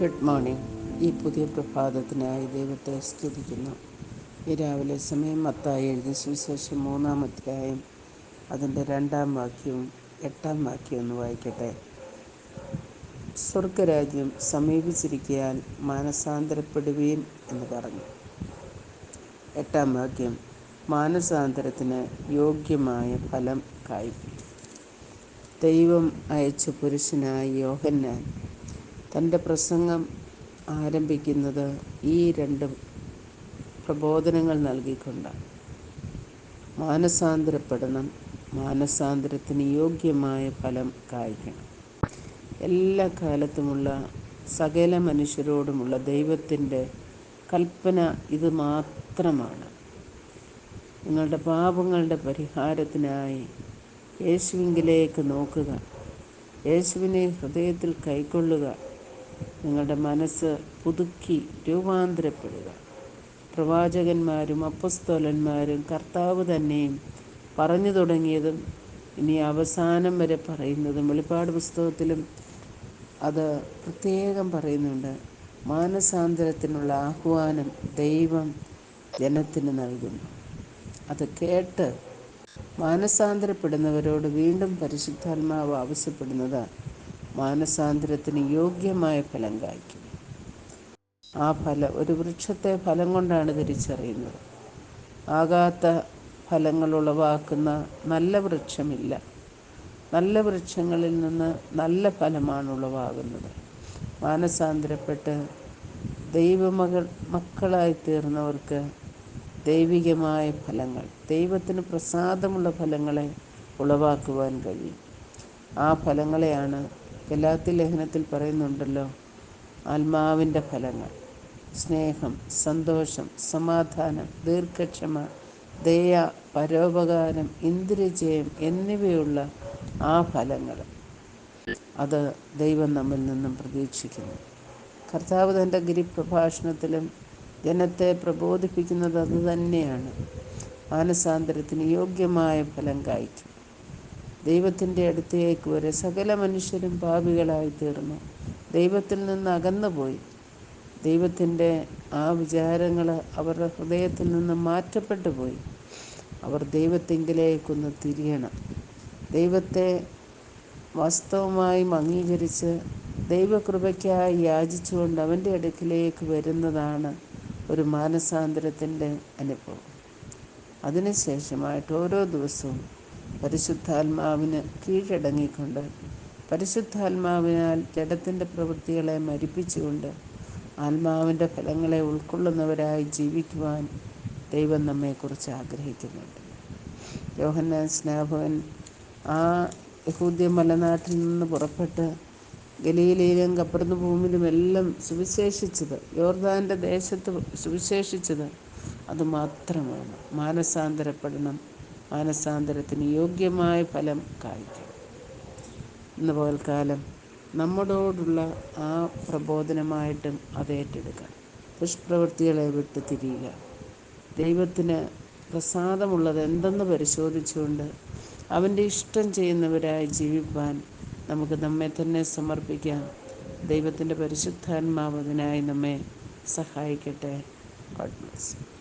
Good morning ഈ പുതിയ പ്രഭാതത്തിനായി ദൈവത്തെ സ്തുതിക്കുന്നു. ഈ രാവിലെ സമയം മത്തായി എഴുതിയ സുവിശേഷം മൂന്നാം അധ്യായം അതിന്റെ രണ്ടാം വാക്യവും എട്ടാം വാക്യവും ഒന്ന് വായിക്കട്ടെ. സ്വർഗരാജ്യം സമീപിച്ചിരിക്കാൻ മാനസാന്തരപ്പെടുവീൻ എന്ന് പറഞ്ഞു. എട്ടാം വാക്യം മാനസാന്തരത്തിന് യോഗ്യമായ ഫലം കായ്പിൻ ദൈവം അയച്ച പുരുഷനായ യോഹന്നാൻ തന്റെ പ്രസംഗം ആരംഭിക്കുന്നത് ഈ രണ്ട് പ്രബോധനങ്ങൾ നൽകിക്കൊണ്ടാണ് മാനസാന്തരപ്പെടണം. മാനസാന്തരത്തിന് യോഗ്യമായ ഫലം കായ്ക്കണം. എല്ലാ കാലത്തുമുള്ള സകല മനുഷ്യരോടുമുള്ള ദൈവത്തിന്റെ കൽപ്പന ഇത് മാത്രമാണ്. നിങ്ങളുടെ പാപങ്ങളുടെ പരിഹാരത്തിനായി യേശുവിങ്കിലേക്ക് നോക്കുക. യേശുവിനെ ഹൃദയത്തിൽ കൈക്കൊള്ളുക. നിങ്ങളുടെ മനസ്സ് പുതുക്കി രൂപാന്തരപ്പെടുക. പ്രവാചകന്മാരും അപ്പസ്തോലന്മാരും കർത്താവ് തന്നെയും പറഞ്ഞു തുടങ്ങിയതും ഇനി അവസാനം വരെ പറയുന്നതും വെളിപ്പാട് പുസ്തകത്തിലും അത് പ്രത്യേകം പറയുന്നുണ്ട്. മാനസാന്തരത്തിനുള്ള ആഹ്വാനം ദൈവം ജനത്തിന് നൽകുന്നു. അത് കേട്ട് മാനസാന്തരപ്പെടുന്നവരോട് വീണ്ടും പരിശുദ്ധാത്മാവ് ആവശ്യപ്പെടുന്നത് മാനസാന്തരത്തിന് യോഗ്യമായ ഫലം കായ്ക്കും. ആ ഫലം ഒരു വൃക്ഷത്തെ ഫലം കൊണ്ടാണ് തിരിച്ചറിയുന്നത്. ആകാത്ത ഫലങ്ങൾ ഉളവാക്കുന്ന നല്ല വൃക്ഷമില്ല. നല്ല വൃക്ഷങ്ങളിൽ നിന്ന് നല്ല ഫലമാണ് ഉളവാകുന്നത്. മാനസാന്തരപ്പെട്ട് ദൈവമകൾ മക്കളായി തീർന്നവർക്ക് ദൈവികമായ ഫലങ്ങൾ ദൈവത്തിന് പ്രസാദമുള്ള ഫലങ്ങളെ ഉളവാക്കുവാൻ കഴിയും. ആ ഫലങ്ങളെയാണ് ഗലാത്തി ലേഖനത്തിൽ പറയുന്നുണ്ടല്ലോ ആത്മാവിന്റെ ഫലങ്ങൾ സ്നേഹം സന്തോഷം സമാധാനം ദീർഘക്ഷമ ദയ പരോപകാരം ഇന്ദ്രിയജയം എന്നിവയുള്ള ആ ഫലങ്ങൾ. അത് ദൈവം നമ്മിൽ നിന്നും പ്രതീക്ഷിക്കുന്നു. കർത്താവ് തന്റെ ഗിരിപ്രഭാഷണത്തിലും ജനത്തെ പ്രബോധിപ്പിക്കുന്നത് അത് തന്നെയാണ്. മാനസാന്തരത്തിന് യോഗ്യമായ ഫലം കായ്ക്കും. ദൈവത്തിന്റെ അടുത്തേക്ക് വരെ സകല മനുഷ്യരും പാപികളായി തീർന്നു. ദൈവത്തിൽ നിന്ന് അകന്നുപോയി. ദൈവത്തിന്റെ ആ വിചാരങ്ങൾ അവരുടെ ഹൃദയത്തിൽ നിന്ന് മാറ്റപ്പെട്ടു പോയി. അവർ ദൈവത്തെങ്കിലേക്കൊന്ന് തിരിയണം. ദൈവത്തെ വാസ്തവമായും അംഗീകരിച്ച് ദൈവകൃപയ്ക്കായി യാചിച്ചുകൊണ്ട് അവന്റെ അടുക്കിലേക്ക് വരുന്നതാണ് ഒരു മാനസാന്തരത്തിന്റെ അനുഭവം. അതിനുശേഷമായിട്ട് ഓരോ ദിവസവും പരിശുദ്ധാത്മാവിന് കീഴടങ്ങിക്കൊണ്ട് പരിശുദ്ധാത്മാവിനാൽ ജഡത്തിന്റെ പ്രവൃത്തികളെ മരിപ്പിച്ചുകൊണ്ട് ആത്മാവിന്റെ ഫലങ്ങളെ ഉൾക്കൊള്ളുന്നവരായി ജീവിക്കുവാൻ ദൈവം നമ്മെക്കുറിച്ച് ആഗ്രഹിക്കുന്നുണ്ട്. യോഹന്നാൻ സ്നാഭവൻ ആ യഹൂദ്യ മലനാട്ടിൽ നിന്ന് പുറപ്പെട്ട് ഗലീലയിലും കപ്പർന്ന് ഭൂമിയിലുമെല്ലാം സുവിശേഷിച്ചത് യോർദാന്റെ ദേശത്ത് സുവിശേഷിച്ചത് അതുമാത്രമാണ്. മാനസാന്തരപ്പെടണം മാനസാന്തരത്തിന് യോഗ്യമായ ഫലം കായ്ക്കും. ഇന്ന് പോൽക്കാലം നമ്മളോടുള്ള ആ പ്രബോധനമായിട്ടും അത് ഏറ്റെടുക്കാം. ദുഷ്പ്രവൃത്തികളെ വിട്ട് തിരിയുക. ദൈവത്തിന് പ്രസാദമുള്ളത് എന്തെന്ന് പരിശോധിച്ചുകൊണ്ട് അവന്റെ ഇഷ്ടം ചെയ്യുന്നവരായി ജീവിപ്പാൻ നമുക്ക് നമ്മെ തന്നെ സമർപ്പിക്കാം. ദൈവത്തിന്റെ പരിശുദ്ധാത്മാവ് അതിനായി നമ്മെ സഹായിക്കട്ടെ. God bless.